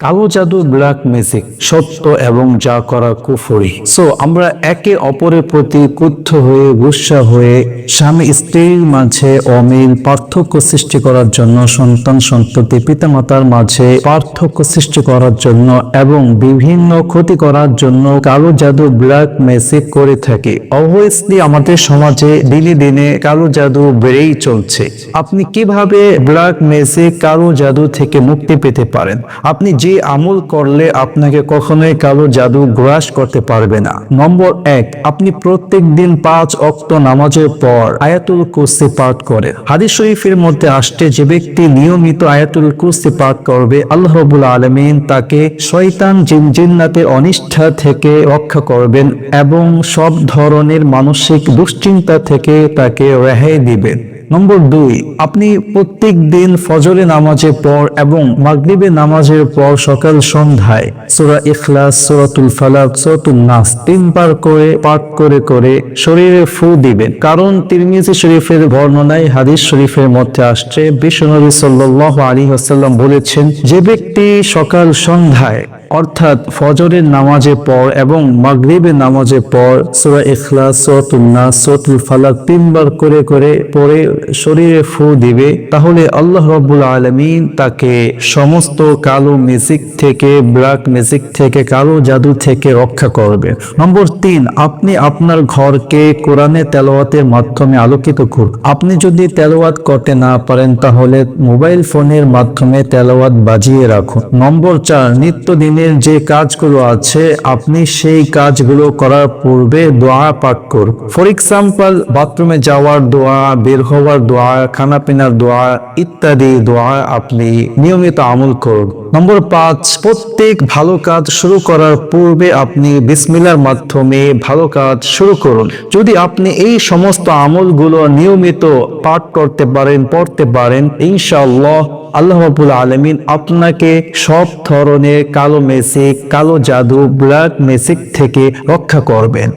কালো জাদু black magic সত্য এবং যা করা কুফরি। সো আমরা একে অপরের প্রতি ক্রুদ্ধ হয়ে, গুসা হয়ে, স্বামী স্ত্রীর মাঝে অমিল পার্থক্য সৃষ্টি করার জন্য, সন্তান সন্ততি পিতামাতার মাঝে পার্থক্য সৃষ্টি করার জন্য এবং বিভিন্ন ক্ষতি করার জন্য কালো জাদু ব্ল্যাক ম্যাজিক করে থাকে। অবভিয়াসলি আমাদের সমাজে দিনে দিনে কালো জাদু বেড়েই চলছে। আপনি কীভাবে ব্ল্যাক ম্যাজিক কালো জাদু থেকে মুক্তি পেতে পারেন? আপনি যে আমল করলে আপনাকে কখনোই কালো জাদু গ্রাস করতে পারবে না। নম্বর এক, আপনি প্রত্যেক দিন পাঁচ অক্ত নামাজের পর আয়াতুল কুস্তি পাঠ করেন। হাদিস শরীফের মধ্যে আসছে, যে ব্যক্তি নিয়মিত আয়াতুল কুস্তি পাঠ করবে, আল্লাহ রাব্বুল আলামিন তাকে শয়তান জিন জিন্নাতের অনিষ্ঠা থেকে রক্ষা করবেন এবং সব ধরনের মানসিক দুশ্চিন্তা থেকে তাকে রেহাই দিবেন। নম্বর দুই, আপনি প্রত্যেক দিন ফজরে নামাজের পর এবং মাগরিবে নামাজের পর সকাল সন্ধ্যায় সূরা ইখলাস, সূরাতুল ফালাক সূরাতুল নাস তিনবার করে পাঠ করে করে শরীরে ফু দিবেন। কারণ তিরমিজি শরীফের বর্ণনায় হাদিস শরীফের মধ্যে আসছে বিশ্বনবী সাল্লাল্লাহু আলাইহি ওয়াসাল্লাম বলেছেন, যে ব্যক্তি সকাল সন্ধ্যায় অর্থাৎ ফজরের নামাজের পর এবং মাগরিবের নামাজের পর সূরা ইখলাস সূরাতুল নাস, সূরাতুল ফালাক তিনবার করে করে পড়ে শরীরে ফু দিবে, তাহলে আল্লাহ রাব্বুল আলামিন তাকে সমস্ত কালো ম্যাজিক থেকে, ব্ল্যাক ম্যাজিক থেকে, কালো জাদু থেকে রক্ষা করবে। নম্বর তিন, আপনি আপনার ঘরকে কোরআনে তেলাওয়াতের মাধ্যমে আলোকিত করুন। আপনি যদি তেলাওয়াত করতে না পারেন, তাহলে মোবাইল ফোনের মাধ্যমে তেলাওয়াত বাজিয়ে রাখুন। নম্বর চার, নিত্যদিনের যে কাজগুলো আছে, আপনি সেই কাজগুলো করার পূর্বে দোয়া পাক করুন। ফর এক্সাম্পল, বাথরুমে যাওয়ার দোয়া, বের হওয়ার দোয়া খানা পিনার দোয়া ইত্যাদি দোয়া আপনি নিয়মিত আমল করুন। নম্বর পাঁচ, প্রত্যেক ভালো কাজ শুরু করার পূর্বে আপনি বিসমিলার মাধ্যমে ভালো কাজ শুরু করুন। যদি আপনি এই সমস্ত আমলগুলো নিয়মিত পাঠ করতে পারেন, পড়তে পারেন, ইনশাআল্লাহ আল্লাহ রাব্বুল আলামিন আপনাকে সব ধরনের কালো মেসিক, কালো জাদু, ব্ল্যাক মেসিক থেকে রক্ষা করবেন।